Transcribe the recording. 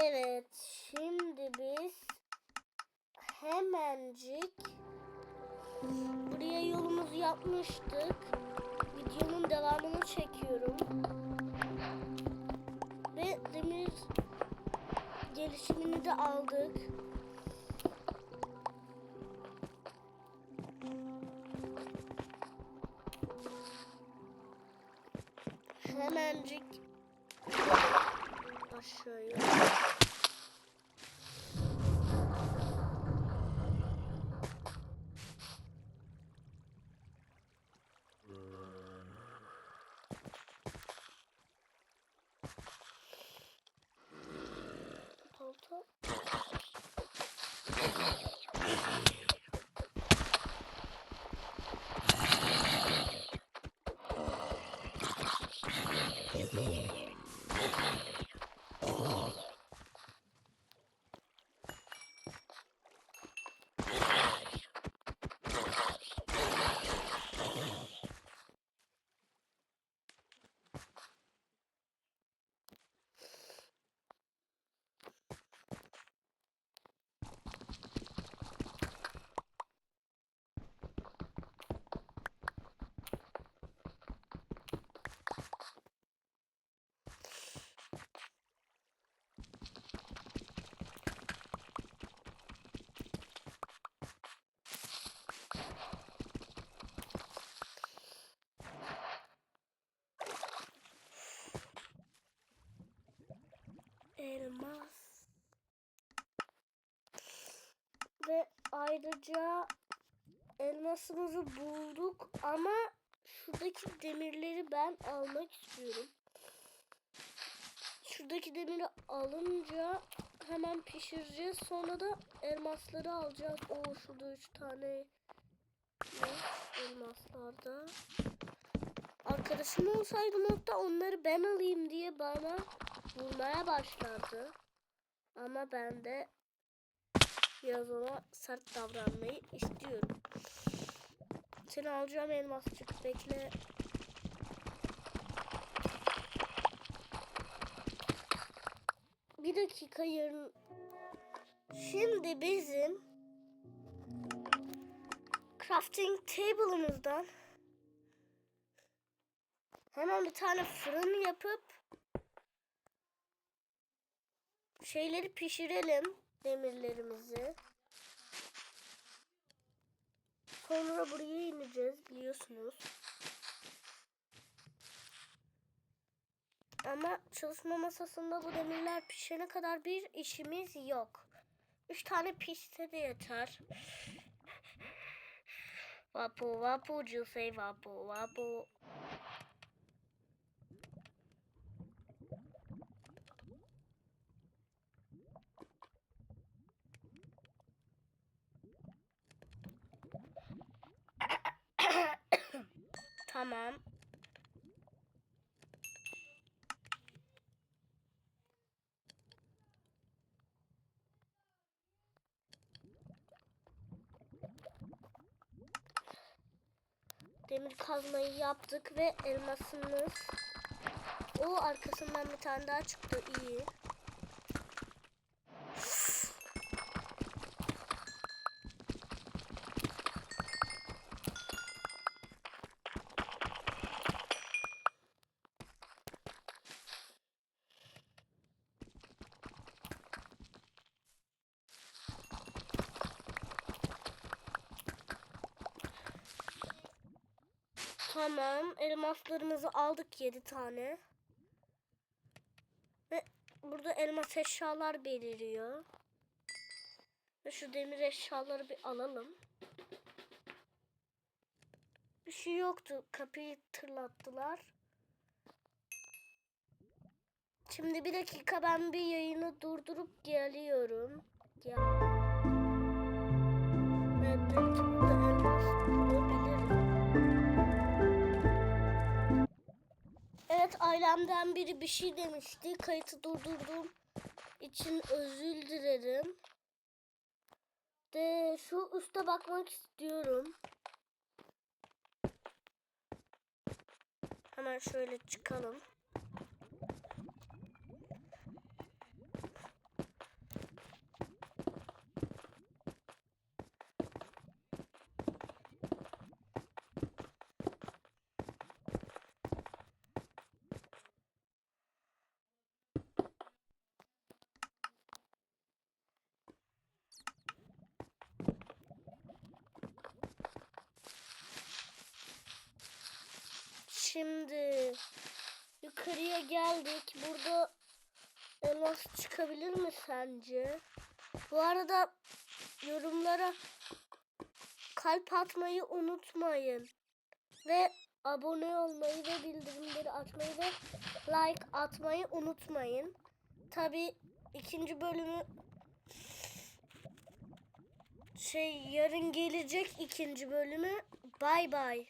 Evet, şimdi biz hemencik buraya yolumuzu yapmıştık. Videonun devamını çekiyorum. Ve demir gelişimini de aldık. Hemencik aşağıya. 头。Ayrıca elmasımızı bulduk ama şuradaki demirleri ben almak istiyorum. Şuradaki demiri alınca hemen pişireceğiz. Sonra da elmasları alacağız. Oo şurada üç tane elmaslarda. Arkadaşım olsaydı modda onları ben alayım diye bana vurmaya başlardı. Ama ben de biraz ona sert davranmayı istiyorum. Seni alacağım elmasçık bekle. Bir dakika yarın. Şimdi bizim crafting table'ımızdan hemen bir tane fırın yapıp şeyleri pişirelim demirlerimizi. Sonra buraya ineceğiz biliyorsunuz. Ama çalışma masasında bu demirler pişene kadar bir işimiz yok. Üç tane pişse de yeter. Vapu vapu say vapu vapu. Tamam. Demir kazmayı yaptık ve elmasımız. O arkasından bir tane daha çıktı iyi. Tamam. Elmaslarımızı aldık 7 tane. Ve burada elmas eşyalar beliriyor. Ve şu demir eşyaları bir alalım. Bir şey yoktu. Kapıyı tırlattılar. Şimdi bir dakika ben bir yayını durdurup geliyorum. Gel. Evet, belki burada elmas bulabilirim. Ailemden biri bir şey demişti. Kayıtı durdurduğum için özür dilerim. De şu üste bakmak istiyorum. Hemen şöyle çıkalım. Yukarıya geldik. Burada elmas çıkabilir mi sence? Bu arada yorumlara kalp atmayı unutmayın. Ve abone olmayı ve bildirimleri açmayı ve like atmayı unutmayın. Tabi ikinci bölümü şey yarın gelecek ikinci bölümü. Bay bay.